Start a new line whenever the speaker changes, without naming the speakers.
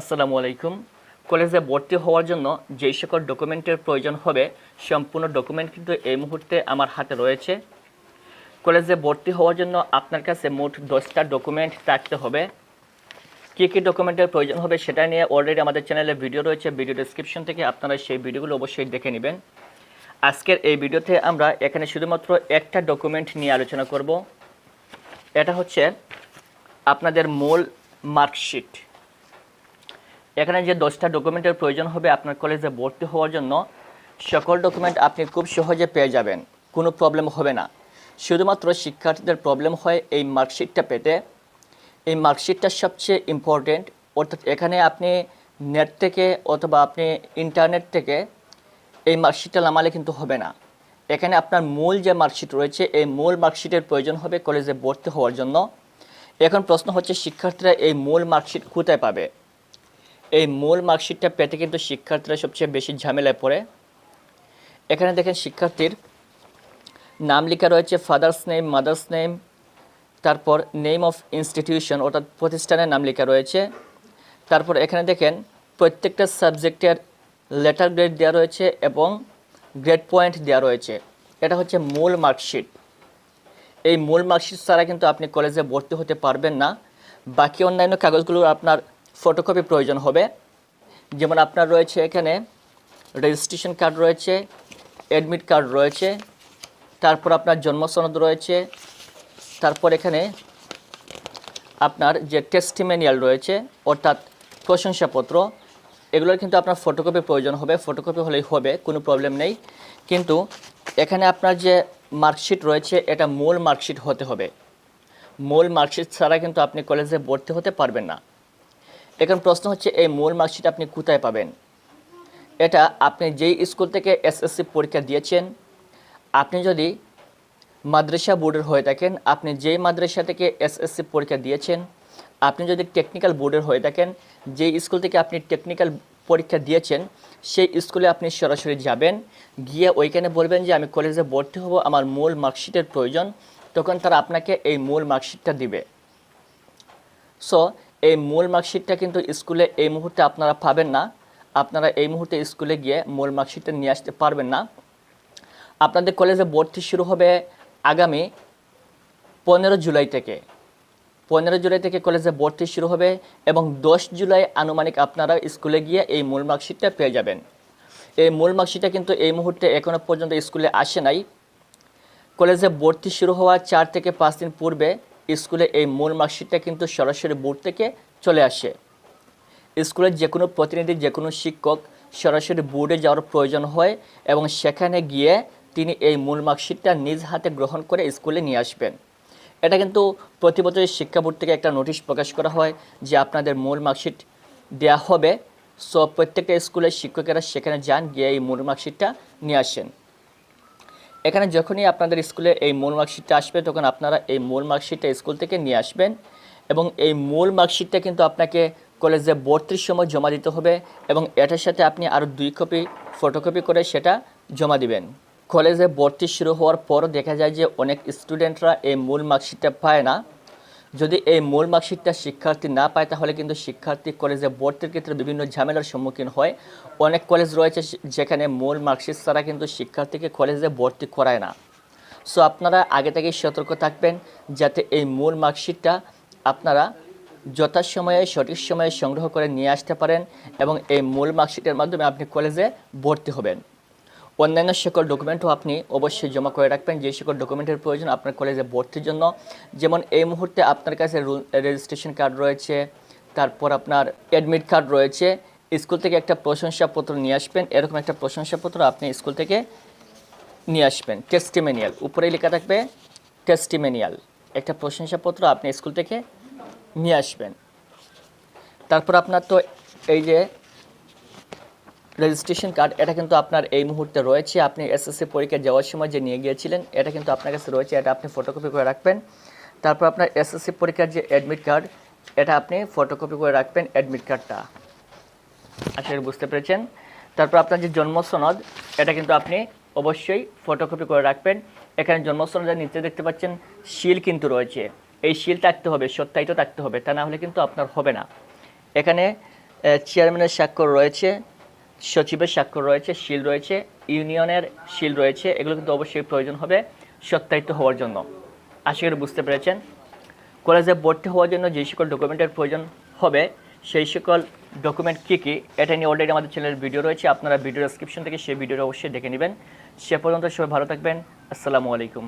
আসসালামু আলাইকুম। কলেজে ভর্তি হওয়ার জন্য যেই সকল ডকুমেন্টের প্রয়োজন হবে, সম্পূর্ণ ডকুমেন্ট কিন্তু এই মুহূর্তে আমার হাতে রয়েছে। কলেজে ভর্তি হওয়ার জন্য আপনার কাছে মোট দশটা ডকুমেন্ট থাকতে হবে। কী কী ডকুমেন্টের প্রয়োজন হবে সেটা নিয়ে অলরেডি আমাদের চ্যানেলে ভিডিও রয়েছে ভিডিও ডিসক্রিপশন থেকে আপনারা সেই ভিডিওগুলো অবশ্যই দেখে নেবেন। আজকের এই ভিডিওতে আমরা এখানে শুধুমাত্র একটা ডকুমেন্ট নিয়ে আলোচনা করব। এটা হচ্ছে আপনাদের মূল মার্কশিট এখানে যে দশটা ডকুমেন্টের প্রয়োজন হবে আপনার কলেজে ভর্তি হওয়ার জন্য, সকল ডকুমেন্ট আপনি খুব সহজে পেয়ে যাবেন, কোনো প্রবলেম হবে না। শুধুমাত্র শিক্ষার্থীদের প্রবলেম হয় এই মার্কশিটটা পেতে। এই মার্কশিটটা সবচেয়ে ইম্পর্টেন্ট অর্থাৎ এখানে আপনি নেট থেকে অথবা আপনি ইন্টারনেট থেকে এই মার্কশিটটা নামালে কিন্তু হবে না। এখানে আপনার মূল যে মার্কশিট রয়েছে, এই মূল মার্কশিটের প্রয়োজন হবে কলেজে ভর্তি হওয়ার জন্য। এখন প্রশ্ন হচ্ছে, শিক্ষার্থীরা এই মূল মার্কশিট কোথায় পাবে? এই মূল মার্কশিটটা পেতে কিন্তু শিক্ষার্থীরা সবচেয়ে বেশি ঝামেলায় পড়ে। এখানে দেখেন শিক্ষার্থীর নাম লেখা রয়েছে ফাদার্স নেম মাদার্স নেম তারপর নেম অফ ইনস্টিটিউশন অর্থাৎ প্রতিষ্ঠানের নাম লেখা রয়েছে। তারপর এখানে দেখেন প্রত্যেকটা সাবজেক্টের লেটার গ্রেড দেওয়া রয়েছে এবং গ্রেড পয়েন্ট দেওয়া রয়েছে। এটা হচ্ছে মূল মার্কশিট। এই মূল মার্কশিট ছাড়া কিন্তু আপনি কলেজে ভর্তি হতে পারবেন না। বাকি অন্যান্য কাগজগুলো আপনার ফটোকপি প্রয়োজন হবে। যেমন আপনার রয়েছে এখানে রেজিস্ট্রেশন কার্ড রয়েছে অ্যাডমিট কার্ড রয়েছে, তারপর আপনার জন্ম সনদ রয়েছে, তারপর এখানে আপনার যে টেস্টিমেনিয়াল রয়েছে, অর্থাৎ প্রশংসাপত্র, এগুলোর কিন্তু আপনার ফটোকপি প্রয়োজন হবে। ফটোকপি হলেই হবে, কোনো প্রবলেম নেই। কিন্তু এখানে আপনার যে মার্কশিট রয়েছে, এটা মূল মার্কশিট হতে হবে। মূল মার্কশিট ছাড়া কিন্তু আপনি কলেজে ভর্তি হতে পারবেন না। এখন প্রশ্ন হচ্ছে, এই মূল মার্কশিট আপনি কোথায় পাবেন? এটা আপনি যেই স্কুল থেকে এসএসসি পরীক্ষা দিয়েছেন, আপনি যদি মাদ্রাসা বোর্ডের হয়ে থাকেন, আপনি যেই মাদ্রাসা থেকে এসএসসি পরীক্ষা দিয়েছেন, আপনি যদি টেকনিক্যাল বোর্ডের হয়ে থাকেন, যেই স্কুল থেকে আপনি টেকনিক্যাল পরীক্ষা দিয়েছেন, সেই স্কুলে আপনি সরাসরি যাবেন, গিয়ে ওইখানে বলবেন যে, আমি কলেজে ভর্তি হব, আমার মূল মার্কশিটের প্রয়োজন। তখন তারা আপনাকে এই মূল মার্কশিটটা দিবে। সো এই মূল মার্কশিটটা কিন্তু স্কুলে এই মুহূর্তে আপনারা পাবেন না। আপনারা এই মুহূর্তে স্কুলে গিয়ে মূল মার্কশিটটা নিয়ে আসতে পারবেন না। আপনাদের কলেজে ভর্তি শুরু হবে আগামী পনেরো জুলাই থেকে। পনেরো জুলাই থেকে কলেজে ভর্তি শুরু হবে এবং দশ জুলাই আনুমানিক আপনারা স্কুলে গিয়ে এই মূল মার্কশিটটা পেয়ে যাবেন। এই মূল মার্কশিটটা কিন্তু এই মুহূর্তে এখনও পর্যন্ত স্কুলে আসে নাই। কলেজে ভর্তি শুরু হওয়ার চার থেকে পাঁচ দিন পূর্বে স্কুলে এই মূল মার্কশিটটা কিন্তু সরাসরি বোর্ড থেকে চলে আসে। স্কুলের যে কোনো প্রতিনিধি যে কোনো শিক্ষক সরাসরি বোর্ডে যাওয়ার প্রয়োজন হয় এবং সেখানে গিয়ে তিনি এই মূল মার্কশিটটা নিজ হাতে গ্রহণ করে স্কুলে নিয়ে আসবেন। এটা কিন্তু প্রতি বছরই শিক্ষা বোর্ড থেকে একটা নোটিশ প্রকাশ করা হয় যে আপনাদের মূল মার্কশিট দেওয়া হবে। সো প্রত্যেকটা স্কুলের শিক্ষকেরা সেখানে যান, গিয়ে এই মূল মার্কশিটটা নিয়ে আসেন। এখানে যখনই আপনাদের স্কুলে এই মূল মার্কশিটটা আসবে, তখন আপনারা এই মূল মার্কশিটটা স্কুল থেকে নিয়ে আসবেন এবং এই মূল মার্কশিটটা কিন্তু আপনাকে কলেজে ভর্তির সময় জমা দিতে হবে এবং এটার সাথে আপনি আরও দুই কপি ফটোকপি করে সেটা জমা দিবেন। কলেজে ভর্তি শুরু হওয়ার পর দেখা যায় যে অনেক স্টুডেন্টরা এই মূল মার্কশিটটা পায় না। যদি এই মূল মার্কশিটটা শিক্ষার্থী না পায়, তাহলে কিন্তু শিক্ষার্থী কলেজে ভর্তির ক্ষেত্রে বিভিন্ন ঝামেলার সম্মুখীন হয়। অনেক কলেজ রয়েছে যেখানে মূল মার্কশিট ছাড়া কিন্তু শিক্ষার্থীকে কলেজে ভর্তি করায় না। সো আপনারা আগে থেকেই সতর্ক থাকবেন যাতে এই মূল মার্কশিটটা আপনারা যথাসময়ে, সঠিক সময়ে সংগ্রহ করে নিয়ে আসতে পারেন এবং এই মূল মার্কশিটের মাধ্যমে আপনি কলেজে ভর্তি হবেন। অন্যান্য সকল ডকুমেন্টও আপনি অবশ্যই জমা করে রাখবেন। যে সকল ডকুমেন্টের প্রয়োজন আপনার কলেজে ভর্তির জন্য। যেমন এই মুহূর্তে আপনার কাছে রেজিস্ট্রেশন কার্ড রয়েছে, তারপর আপনার অ্যাডমিট কার্ড রয়েছে। স্কুল থেকে একটা প্রশংসাপত্র নিয়ে আসবেন। এরকম একটা প্রশংসাপত্র আপনি স্কুল থেকে নিয়ে আসবেন। টেস্টিমেনিয়াল উপরে লেখা থাকবে টেস্টিমেনিয়াল একটা প্রশংসাপত্র আপনি স্কুল থেকে নিয়ে আসবেন। তারপর আপনার তো এই যে রেজিস্ট্রেশন কার্ড এটা কিন্তু আপনার এই মুহূর্তে রয়েছে। আপনি এসএসসি পরীক্ষা যাওয়ার সময় যে নিয়ে গিয়েছিলেন, এটা কিন্তু আপনার কাছে রয়েছে, এটা আপনি ফটোকপি করে রাখবেন। তারপর আপনার এসএসসি পরীক্ষার যে অ্যাডমিট কার্ড এটা আপনি ফটোকপি করে রাখবেন অ্যাডমিট কার্ডটা আশা করি বুঝতে পেরেছেন। তারপর আপনার যে জন্ম সনদ, এটা কিন্তু আপনি অবশ্যই ফটোকপি করে রাখবেন। এখানে জন্ম সনদের নিচে দেখতে পাচ্ছেন শিল কিন্তু রয়েছে। এই শিল থাকতে হবে, সত্যায়িত থাকতে হবে, তা না হলে কিন্তু আপনার হবে না। এখানে চেয়ারম্যানের স্বাক্ষর রয়েছে। সচিবের স্বাক্ষর রয়েছে, শিল রয়েছে, ইউনিয়নের শিল রয়েছে, এগুলো কিন্তু অবশ্যই প্রয়োজন হবে সত্যায়িত হওয়ার জন্য। আশা করি বুঝতে পেরেছেন। কলেজে ভর্তি হওয়ার জন্য যে সকল ডকুমেন্টের প্রয়োজন হবে, সেই সকল ডকুমেন্ট কী কী, এটা নিয়ে অলরেডি আমাদের চ্যানেলের ভিডিও রয়েছে, আপনারা ভিডিও ডেসক্রিপশন থেকে সেই ভিডিওটা অবশ্যই দেখে নেবেন। সে পর্যন্ত সবাই ভালো থাকবেন। আসসালামু আলাইকুম।